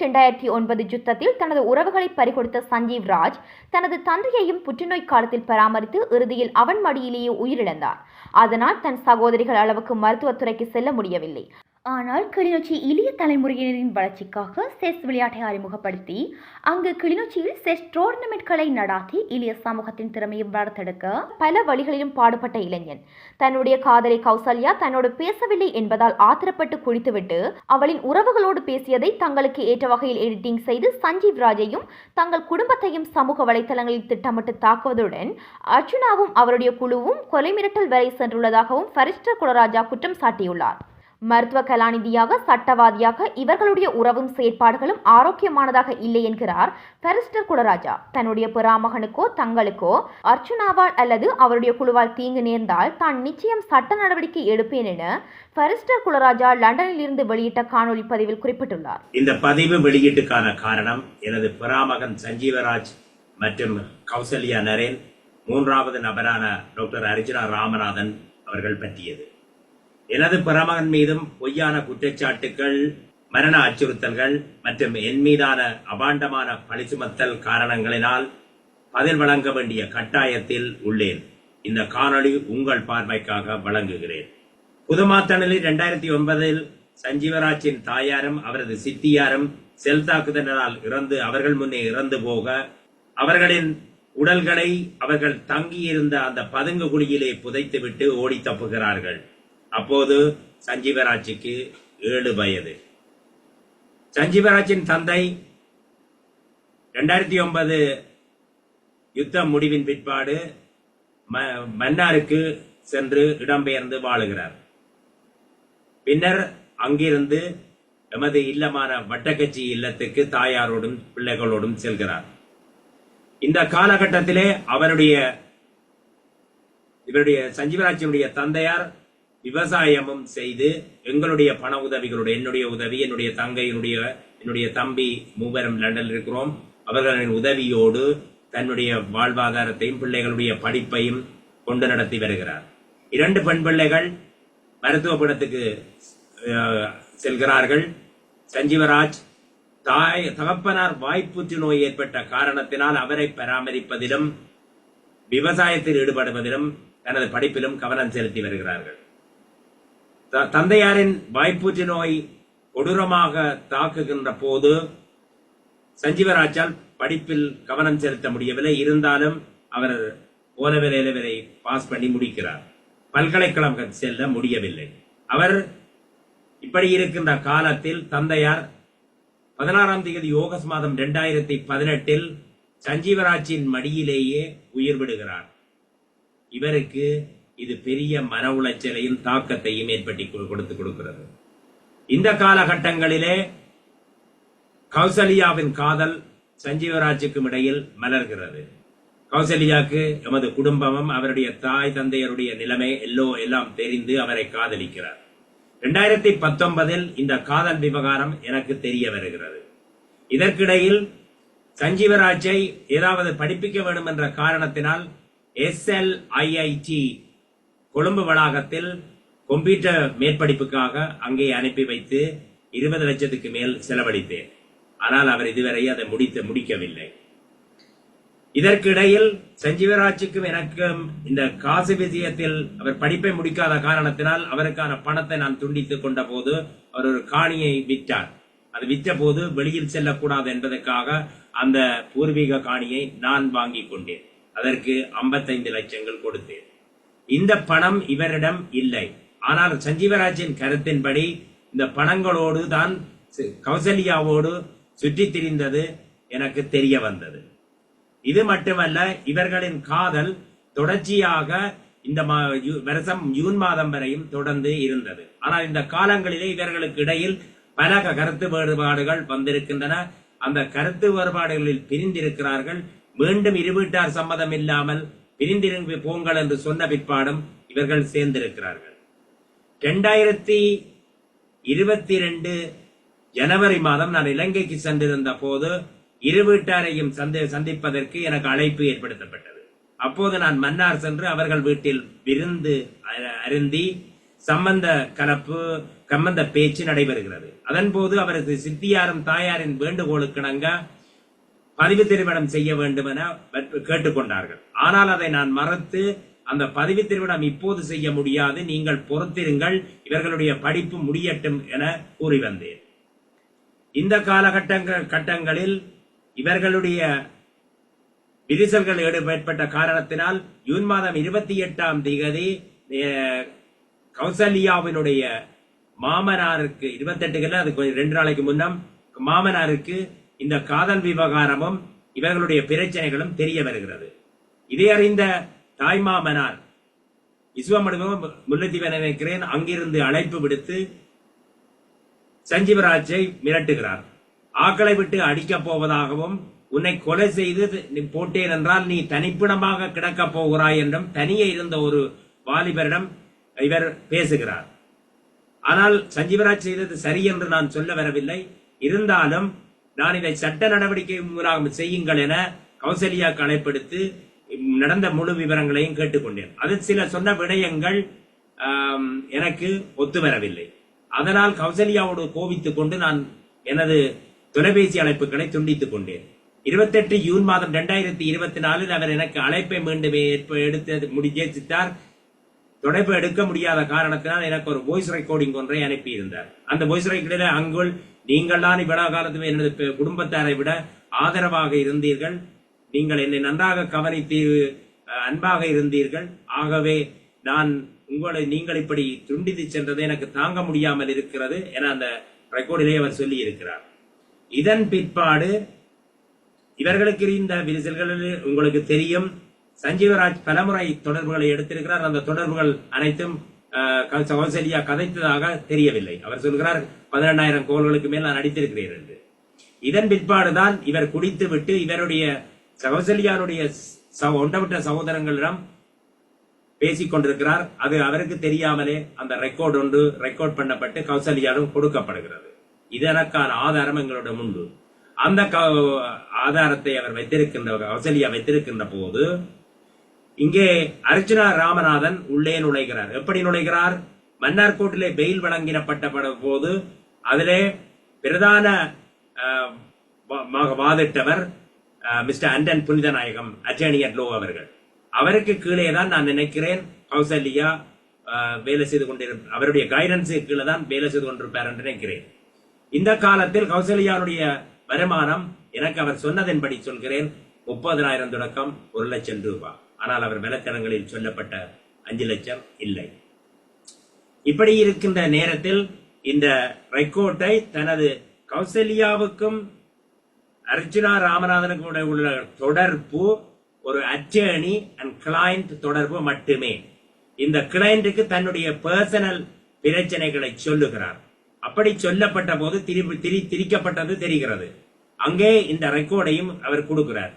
இரண்டாயிரத்தி ஒன்பது யுத்தத்தில் தனது உறவுகளை பறிகொடுத்த சஞ்சீவ் ராஜ் தனது தந்தையையும் புற்றுநோய் காலத்தில் பராமரித்து இறுதியில் அவன் மடியிலேயே உயிரிழந்தார். அதனால் தன் சகோதரிகள் அளவுக்கு மருத்துவத்துறைக்கு செல்ல முடியவில்லை. ஆனால் கிளிநொச்சி இளைய தலைமுறையினரின் வளர்ச்சிக்காக செஸ் விளையாட்டை அறிமுகப்படுத்தி அங்கு கிளிநொச்சியில் செஸ் டோர்னமெண்ட்களை நடாத்தி இளைய சமூகத்தின் திறமையை வளர்த்தெடுக்க பல வழிகளிலும் பாடுபட்ட இளைஞன். தன்னுடைய காதலை கௌசல்யா தன்னோடு பேசவில்லை என்பதால் ஆத்திரப்பட்டு குடித்துவிட்டு அவளின் உறவுகளோடு பேசியதை தங்களுக்கு ஏற்ற வகையில் எடிட்டிங் செய்து சஞ்சீவ் ராஜையும் தங்கள் குடும்பத்தையும் சமூக வலைத்தளங்களில் திட்டமிட்டு தாக்குவதுடன் அர்ஜுனாவும் அவருடைய குழுவும் கொலை மிரட்டல் வரை சென்றுள்ளதாகவும் ஃபரிஸ்டர் குலராஜா குற்றம் சாட்டியுள்ளார். மருத்துவ கலாநிதியாக சட்டவாதியாக இவர்களுடைய உறவும் செயற்பாடுகளும் ஆரோக்கியமானதாக இல்லை என்கிறார் பெரிஸ்டர் குலராஜா. தன்னுடைய பிறாமகனுக்கோ தங்களுக்கோ அர்ச்சுனாவால் அல்லது அவருடைய குழுவால் தீங்கு நேர்ந்தால் தான் நிச்சயம் சட்ட நடவடிக்கை எடுப்பேன் என பெரிஸ்டர் குலராஜா லண்டனில் இருந்து வெளியிட்ட காணொலி பதிவில் குறிப்பிட்டுள்ளார். இந்த பதிவு வெளியீட்டுக்கான காரணம் எனது பிராமகன் சஞ்சீவராஜ் மற்றும் கௌசல்யா நரேன் மூன்றாவது நபரான டாக்டர் அர்ஜுனா ராமநாதன் அவர்கள் பற்றியது. எனது பிரமகன் மீதும் பொய்யான குற்றச்சாட்டுகள் மரண அச்சுறுத்தல்கள் மற்றும் என் மீதான அபாண்டமான பழி சுமத்தல் காரணங்களினால் பதில் வழங்க வேண்டிய கட்டாயத்தில் உள்ளேன். இந்த காணொளி உங்கள் பார்வைக்காக வழங்குகிறேன். புதுமாத்தணலில் இரண்டாயிரத்தி ஒன்பதில் சஞ்சீவராஜின் தாயாரும் அவரது சித்தியாரும் செல் தாக்குதலால் இறந்து அவர்கள் முன்னே இறந்து போக அவர்களின் உடல்களை அவர்கள் தங்கியிருந்த அந்த பதுங்கு குழியிலே புதைத்துவிட்டு ஓடி தப்புகிறார்கள். அப்போது சஞ்சீவராஜுக்கு ஏழு வயது. சஞ்சீவராஜின் தந்தை ரெண்டாயிரத்தி ஒன்பது யுத்த முடிவின் பிற்பாடு ம- மன்னாருக்கு சென்று இடம்பெயர்ந்து வாழுகிறார். பின்னர் அங்கிருந்து எமது இல்லமான வட்டக்கச்சி இல்லத்துக்கு தாயாரோடும் பிள்ளைகளோடும் செல்கிறார். இந்த காலகட்டத்திலே அவருடைய இவருடைய சஞ்சீவராஜனுடைய தந்தையார் விவசாயமும் செய்து எங்களுடைய பண உதவிகளோடு என்னுடைய உதவி என்னுடைய தங்கையினுடைய என்னுடைய தம்பி மூவரும் லண்டனில் இருக்கிறோம். அவர்களின் உதவியோடு தன்னுடைய வாழ்வாதாரத்தையும் பிள்ளைகளுடைய படிப்பையும் கொண்டு நடத்தி வருகிறார். இரண்டு பெண் பிள்ளைகள் மருத்துவ படத்துக்கு செல்கிறார்கள். சஞ்சீவராஜ் தாய் தகப்பனார் வாய்ப்புற்று நோய் ஏற்பட்ட காரணத்தினால் அவரை பராமரிப்பதிலும் விவசாயத்தில் ஈடுபடுவதிலும் தனது படிப்பிலும் கவனம் செலுத்தி வருகிறார்கள். தந்தையாரின் வாய்ப்பூற்று நோய் கொடூரமாக தாக்குகின்ற போது சஞ்சீவராஜால் படிப்பில் கவனம் செலுத்த முடியவில்லை. இருந்தாலும் அவர் ஓலவிலையில வரை பாஸ் பண்ணி முடிக்கிறார். பல்கலைக்கழகம் செல்ல முடியவில்லை. அவர் இப்படி இருக்கின்ற காலத்தில் தந்தையார் பதினாறாம் தேதி ஆகஸ்ட் மாதம் இரண்டாயிரத்தி பதினெட்டில் சஞ்சீவராஜின் மடியிலேயே உயிர் விடுகிறார். இவருக்கு இது பெரிய மன உளைச்சலையும் தாக்கத்தையும் ஏற்பட்டி கொடுத்து கொடுக்கிறது. இந்த காலகட்டங்களிலே கௌசல்யாவின் காதல் சஞ்சீவராஜுக்கும் இடையில் மலர்கிறது. கௌசல்யாக்கு எமது குடும்பமும் அவருடைய தாய் தந்தையருடைய நிலைமை எல்லோ எல்லாம் தெரிந்து அவரை காதலிக்கிறார். இரண்டாயிரத்தி பத்தொன்பதில் இந்த காதல் விவகாரம் எனக்கு தெரிய வருகிறது. இதற்கிடையில் சஞ்சீவராஜை ஏதாவது படிப்பிக்க வேண்டும் என்ற காரணத்தினால் எஸ்எல்ஐஐடி கொழும்பு வளாகத்தில் கம்ப்யூட்டர் மேற்படிப்புக்காக அங்கே அனுப்பி வைத்து இருபது லட்சத்துக்கு மேல் செலவழித்தேன். ஆனால் அவர் இதுவரை அதை முடித்து முடிக்கவில்லை. இதற்கிடையில் சஞ்சீவராஜுக்கும் எனக்கும் இந்த காசு விஷயத்தில் அவர் படிப்பை முடிக்காத காரணத்தினால் அவருக்கான பணத்தை நான் துண்டித்துக் கொண்ட போது அவர் ஒரு காணியை விற்றார். அது விற்ற போது வெளியில் செல்லக்கூடாது என்பதற்காக அந்த பூர்வீக காணியை நான் வாங்கி கொண்டேன். அதற்கு 55 லட்சங்கள் கொடுத்தேன். இந்த பணம் இவரிடம் இல்லை. ஆனால் சஞ்சீவராஜின் கருத்தின்படி இந்த பணங்களோடு தான் கௌசல்யாவோடு சுற்றி திரிந்தது எனக்கு தெரிய வந்தது. இது மட்டுமல்ல இவர்களின் காதல் தொடர்ச்சியாக இந்த மா- வருஷம் ஜூன் மாதம் வரையும் தொடர்ந்து இருந்தது. ஆனால் இந்த காலங்களிலே இவர்களுக்கு இடையில் பல கருத்து வேறுபாடுகள் வந்திருக்கின்றன. அந்த கருத்து வேறுபாடுகளில் பிரிந்திருக்கிறார்கள். மீண்டும் இரு வீட்டார் சம்மதம் இல்லாமல் விரிந்திருந்து போங்கள் என்று சொன்ன பிற்பாடும் இவர்கள் சேர்ந்திருக்கிறார்கள். இரண்டாயிரத்தி இருபத்தி ரெண்டு ஜனவரி மாதம் நான் இலங்கைக்கு சென்றிருந்த போது இரு வீட்டாரையும் சந்தி- சந்திப்பதற்கு எனக்கு அழைப்பு ஏற்படுத்தப்பட்டது. அப்போது நான் மன்னார் சென்று அவர்கள் வீட்டில் விருந்து அ- அருந்தி சம்பந்த கலப்பு கம்பந்த பேச்சு நடைபெறுகிறது. அதன் போது அவரது சித்தியாரும் தாயாரின் வேண்டுகோளுக்கிணங்க பதிவு திருமணம் செய்ய வேண்டும் என கேட்டுக்கொண்டார்கள். ஆனால் அதை நான் மறுத்து அந்த பதிவு திருமணம் இப்போது செய்ய முடியாது. நீங்கள் பொறுத்திருங்கள். இவர்களுடைய படிப்பு முடியட்டும் என கூறி வந்தேன். இந்த காலகட்டங்கள் கட்டங்களில் இவர்களுடைய விரிசல்கள் ஏற்பட்ட காரணத்தினால் ஜூன் மாதம் இருபத்தி எட்டாம் தேதி கௌசல்யாவினுடைய மாமனாருக்கு இருபத்தெட்டுகள் அது கொஞ்சம் ரெண்டு நாளைக்கு முன்னம் மாமனாருக்கு இந்த காதல் விவகாரமும் இவர்களுடைய பிரச்சனைகளும் தெரிய வருகிறது. இதை அறிந்த தாய்மாமனார் விஸ்வமடுவும் முல்லத்தீவன் நினைக்கிறேன் அங்கிருந்து அழைப்பு விடுத்து சஞ்சீவராஜை மிரட்டுகிறார். ஆக்களை விட்டு அடிக்கப் போவதாகவும் உன்னை கொலை செய்து நீ போட்டேன் என்றால் நீ தனிப்பிடமாக கிடக்கப் போகிறாய் என்றும் தனியே இருந்த ஒரு வாலிபரிடம் இவர் பேசுகிறார். ஆனால் சஞ்சீவராஜ் செய்தது சரி என்று நான் சொல்ல வரவில்லை. இருந்தாலும் நான் இதை சட்ட நடவடிக்கை மூலம் செய்யுங்கள் என கௌசல்யா அழைப்படுத்து நடந்த முழு விவரங்களையும் கேட்டுக்கொண்டேன். அதில் சில சொன்ன விடயங்கள் எனக்கு ஒத்து வரவில்லை அதனால் கௌசல்யாவோடு கோபித்துக் கொண்டு நான் எனது தொலைபேசி அழைப்புகளை துண்டித்துக் கொண்டேன். இருபத்தெட்டு ஜூன் மாதம் இரண்டாயிரத்தி இருபத்தி நாலில் அவர் எனக்கு அழைப்பை மீண்டும் ஏற்ப- எடுத்து முடிச்சித்தார் தொடர்பு எடுக்க முடியாத காரணத்தினால் எனக்கு ஒரு வாய்ஸ் ரெக்கார்டிங் ஒன்றை அனுப்பியிருந்தார். அந்த வாய்ஸ் ரெக்கார்டில் அங்குள் நீங்கள் தான் இவ்வளவு காலத்துமே எனது குடும்பத்தாரை விட ஆதரவாக இருந்தீர்கள். நீங்கள் என்னை நன்றாக கவனித்து அன்பாக இருந்தீர்கள். ஆகவே நான் உங்களை நீங்கள் இப்படி துண்டித்து சென்றது எனக்கு தாங்க முடியாமல் இருக்கிறது என அந்த ரெக்கார்டிலே அவர் சொல்லி இருக்கிறார் இதன் பிற்பாடு இவர்களுக்கு இருந்த விரிசல்களில் உங்களுக்கு தெரியும். சஞ்சீவராஜ் பலமுறை தொடர்புகளை எடுத்திருக்கிறார். அந்த தொடர்புகள் அனைத்தும் அஹ், கௌசல்யா கதைத்ததாக தெரியவில்லை. அவர் சொல்கிறார் பதினெண்டாயிரம் கோல்களுக்கு மேல் நான் அடித்திருக்கிறேன் என்று. இதன் பிற்பாடுதான் இவர் குடித்து விட்டு இவருடைய கௌசல்யாருடைய ச- ஒண்டவிட்ட சகோதரங்களிடம் பேசிக் கொண்டிருக்கிறார். அது அவருக்கு தெரியாமலே அந்த ரெக்கார்ட் ஒன்று ரெக்கார்ட் பண்ணப்பட்டு கௌசல்யாவிடம் கொடுக்கப்படுகிறது. இதற்கான ஆதாரம் எங்களிடம் உண்டு அந்த க- ஆதாரத்தை அவர் வைத்திருக்கின்ற கௌசல்யா வைத்திருக்கின்ற போது இங்கே அர்ஜுனா ராமநாதன் உள்ளே நுழைகிறார். எப்படி நுழைகிறார்? மன்னார்கோட்டிலே பெயில் வழங்கினப்பட்ட போது அதிலே பிரதான வாதிட்டவர் மிஸ்டர் அண்டன் புனிதநாயகம் அஜேனியர் லோ அவர்கள். அவருக்கு கீழே தான் நான் நினைக்கிறேன் கௌசல்யா வேலை செய்து கொண்டிருப்ப அவருடைய கைடன்ஸுக்கு கீழே தான் வேலை செய்து கொண்டிருப்பார் என்று நினைக்கிறேன். இந்த காலத்தில் கௌசல்யாவுடைய வருமானம் எனக்கு அவர் சொன்னதன்படி சொல்கிறேன் முப்பதனாயிரம் தொடக்கம் ஒரு லட்சம் ரூபாய் ஆனால் அவர் விளக்கணங்களில் சொல்லப்பட்ட அஞ்சு லட்சம் இல்லை. இப்படி இருக்கின்ற நேரத்தில் இந்த ரெக்கோர்டை தனது கௌசல்யாவுக்கும் அர்ஜுனா ராமநாதனுக்கும் உள்ள தொடர்பு ஒரு அட்டர்னி அண்ட் கிளைண்ட் தொடர்பு மட்டுமே. இந்த கிளைண்ட்டுக்கு தன்னுடைய பர்சனல் பிரச்சனைகளை சொல்லுகிறார். அப்படி சொல்லப்பட்ட போது திரி திரி திரிக்கப்பட்டது தெரிகிறது. அங்கே இந்த ரெக்கார்டையும் அவர் கொடுக்கிறார்.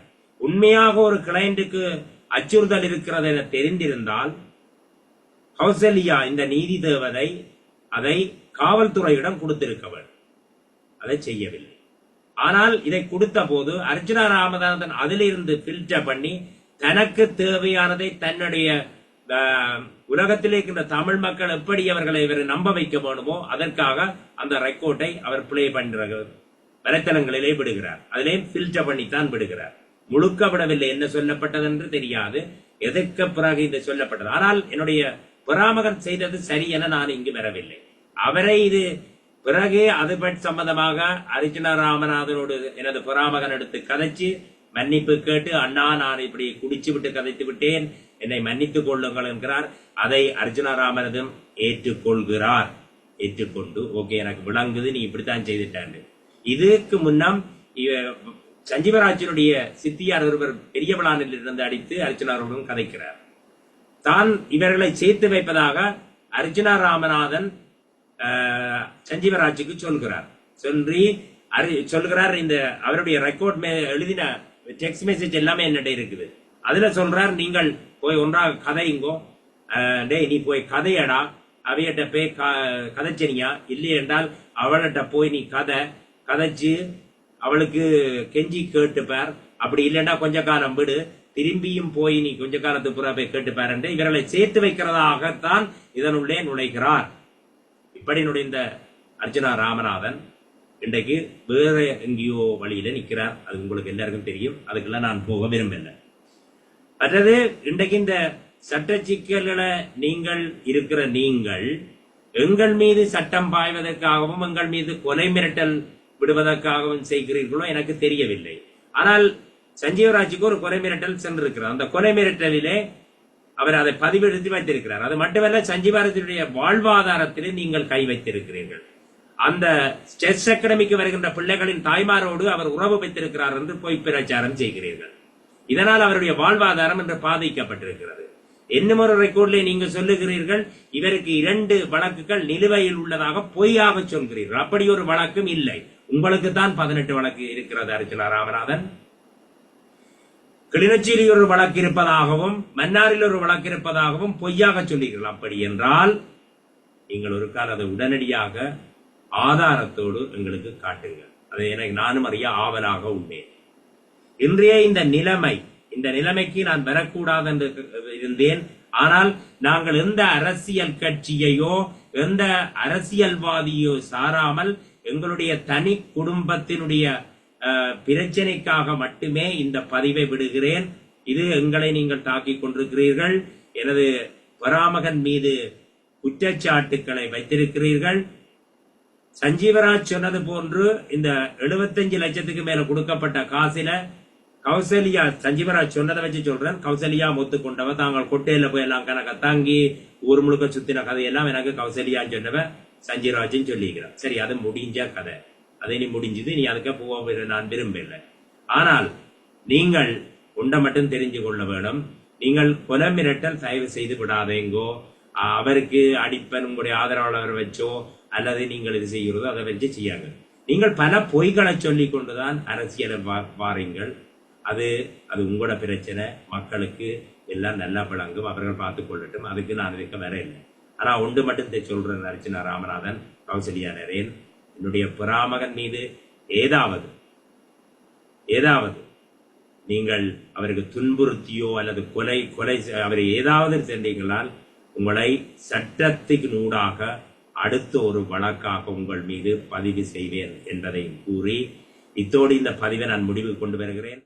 உண்மையாக ஒரு கிளைண்ட்டுக்கு அச்சுறுத்தல் இருக்கிறது என தெரிந்திருந்தால் கௌசல்யா இந்த நீதி தேவதை அதை காவல்துறையிடம் கொடுத்திருக்கவர் அதை செய்யவில்லை. ஆனால் இதை கொடுத்த போது அர்ஜுனா ராமதாசன் அதிலிருந்து ஃபில்டர் பண்ணி தனக்கு தேவையானதை தன்னுடைய உலகத்தில் இருக்கின்ற தமிழ் மக்கள் எப்படி அவர்களை இவர் நம்ப வைக்க வேணுமோ அதற்காக அந்த ரெக்கார்டை அவர் பிளே பண்ற வலைத்தளங்களிலே விடுகிறார். அதிலேயும் ஃபில்டர் பண்ணித்தான் விடுகிறார். முழுக்க விடவில்லை என்ன சொல்லப்பட்டது என்று தெரியாது. எதற்கு பிறகு இது சொல்லப்பட்டது? ஆனால் என்னுடைய புறாமகன் செய்தது சரி என நான் இங்கு வரவில்லை. அவரை இது பிறகு அது சம்பந்தமாக அர்ஜுன ராமநாதனோடு எனது புறாமகன் எடுத்து கதைச்சு மன்னிப்பு கேட்டு அண்ணா நான் இப்படி குடிச்சு விட்டு கதைத்து விட்டேன். என்னை மன்னித்துக் கொள்ளுங்கள் என்கிறார். அதை அர்ஜுன ராமனதும் ஏற்றுக்கொள்கிறார். ஏற்றுக்கொண்டு ஓகே எனக்கு விளங்குது நீ இப்படித்தான் செய்துட்டாண்டு. இதுக்கு முன்னம் சஞ்சீவராஜனுடைய சித்தியார் ஒருவர் பெரியவளானில் இருந்து அடித்து அர்ஜுனாருடன் கதைக்கிறார். தான் இவர்களை சேர்த்து வைப்பதாக அர்ஜுனா ராமநாதன் சஞ்சீவராஜுக்கு சொல்கிறார். சொல்லி அரு சொல்கிறார் இந்த அவருடைய ரெக்கார்ட் மே எழுதின டெக்ஸ்ட் மெசேஜ் எல்லாமே என்னிட்ட இருக்குது. அதுல சொல்றார் நீங்கள் போய் ஒன்றாக கதையுங்கோ. டே டேய் நீ போய் கதையடா. அவையிட்ட போய் க- கதைச்சனியா? இல்லை என்றால் அவள்கிட்ட போய் நீ கதை கதைச்சு அவளுக்கு கெஞ்சி கேட்டுப்பார் அப்படி இல்லைன்னா கொஞ்ச காலம் விடு. திரும்பியும் போய் நீ கொஞ்ச காலத்து புறா போய் கேட்டுப்பார் என்று இவர்களை சேர்த்து வைக்கிறதாகத்தான் இதனுள்ளே நுழைகிறார். இப்படி நுழைந்த அர்ஜுனா ராமநாதன் இன்றைக்கு வேற எங்கேயோ வழியில நிற்கிறார். அது உங்களுக்கு எல்லாருக்கும் தெரியும். அதுக்கெல்லாம் நான் போக விரும்பல அல்லது இன்றைக்கு இந்த சட்ட சிக்கல்களை நீங்கள் இருக்கிற நீங்கள் எங்கள் மீது சட்டம் பாய்வதற்காகவும் எங்கள் மீது கொலை மிரட்டல் விடுவதற்காகவும் செய்கிறீர்களோ எனக்கு தெரியவில்லை. ஆனால் சஞ்சீவராஜுக்கு ஒரு கொலை மிரட்டல் சென்றிருக்கிறார் அந்த கொலை மிரட்டலிலே அவர் அதை பதிவெடுத்து வைத்திருக்கிறார். அது மட்டுமல்ல சஞ்சீவராஜனுடைய வாழ்வாதாரத்திலே நீங்கள் கை வைத்திருக்கிறீர்கள். அந்த ஸ்டெஸ் அகாடமிக்கு வருகின்ற பிள்ளைகளின் தாய்மாரோடு அவர் உறவு வைத்திருக்கிறார் என்று பொய் பிரச்சாரம் செய்கிறீர்கள். இதனால் அவருடைய வாழ்வாதாரம் என்று பாதிக்கப்பட்டிருக்கிறது. என்னும் ஒரு ரெக்கார்டிலே நீங்க சொல்லுகிறீர்கள் இவருக்கு இரண்டு வழக்குகள் நிலுவையில் உள்ளதாக பொய்யாக சொல்கிறீர்கள். அப்படி ஒரு வழக்கும் இல்லை. உங்களுக்கு தான் பதினெட்டு வழக்கு இருக்கிறது அர்ச்சனா ராமநாதன். கிளிநொச்சியில் ஒரு வழக்கு இருப்பதாகவும் மன்னாரில் ஒரு வழக்கு இருப்பதாகவும் பொய்யாக சொல்லுகிறீர்கள் அப்படி என்றால் நீங்கள் ஒரு கால அதை உடனடியாக ஆதாரத்தோடு எங்களுக்கு காட்டுங்க அதை எனக்கு நானும் அறிய ஆவலாக உள்ளேன். இன்றைய இந்த நிலைமை இந்த நிலைமைக்கு நான் வரக்கூடாது என்று இருந்தேன். ஆனால் நாங்கள் எந்த அரசியல் கட்சியையோ எந்த அரசியல்வாதியோ சாராமல் எங்களுடைய தனி குடும்பத்தினுடைய அஹ், பிரச்சனைக்காக மட்டுமே இந்த பதிவை விடுகிறேன். இது எங்களை நீங்கள் தாக்கிக் கொண்டிருக்கிறீர்கள். எனது வராமகன் மீது குற்றச்சாட்டுக்களை வைத்திருக்கிறீர்கள். சஞ்சீவராஜ் சொன்னது போன்று இந்த 75 லட்சத்துக்கு மேல கொடுக்கப்பட்ட காசில கௌசல்யா சஞ்சீவராஜ் சொன்னதை வச்சு சொல்றேன். கௌசல்யா ஒத்துக்கொண்டவ தாங்கள் கொட்டையில போய் எல்லாம் கணக்க தாங்கி ஊர் முழுக்க சுத்தின கதையெல்லாம் எனக்கு கௌசல்யா சொன்னவ சஞ்சீவராஜன் சொல்லிக்கிறான் சரி அது முடிஞ்ச கதை. அது நீ முடிஞ்சது. நீ அதுக்காக போக நான் விரும்பல ஆனால் நீங்கள் ஒன்றை மட்டும் தெரிஞ்சு கொள்ள வேணும். நீங்கள் கொலை மிரட்டல் தயவு செய்து விடாதேங்கோ. அவருக்கு அடிப்பன் உங்களுடைய ஆதரவாளர் வச்சோ அல்லது நீங்கள் இது செய்கிறதோ அதை வச்சு செய்யாங்க நீங்கள் பல பொய்களை சொல்லி கொண்டுதான் அரசியலை வா- வாரீங்கள். அது அது உங்களோட பிரச்சனை. மக்களுக்கு எல்லாம் நல்லா விளங்கும் அவர்கள் பார்த்து கொள்ளட்டும். அதுக்கு நான் இதுக்கு வர இல்லை. ஆனா ஒன்று மட்டும் தெ- சொல்றேன் அர்ச்சனா ராமநாதன் கௌசல்யா நரேன் என்னுடைய பிராமகன் மீது ஏதாவது ஏதாவது நீங்கள் அவருக்கு துன்புறுத்தியோ அல்லது கொலை கொலை அவரை ஏதாவது சென்றீங்களால் உங்களை சட்டத்துக்கு நூடாக அடுத்த ஒரு வழக்காக உங்கள் மீது பதிவு செய்வேன் என்பதை கூறி இத்தோடு இந்த பதிவை நான் முடிவு கொண்டு வருகிறேன்.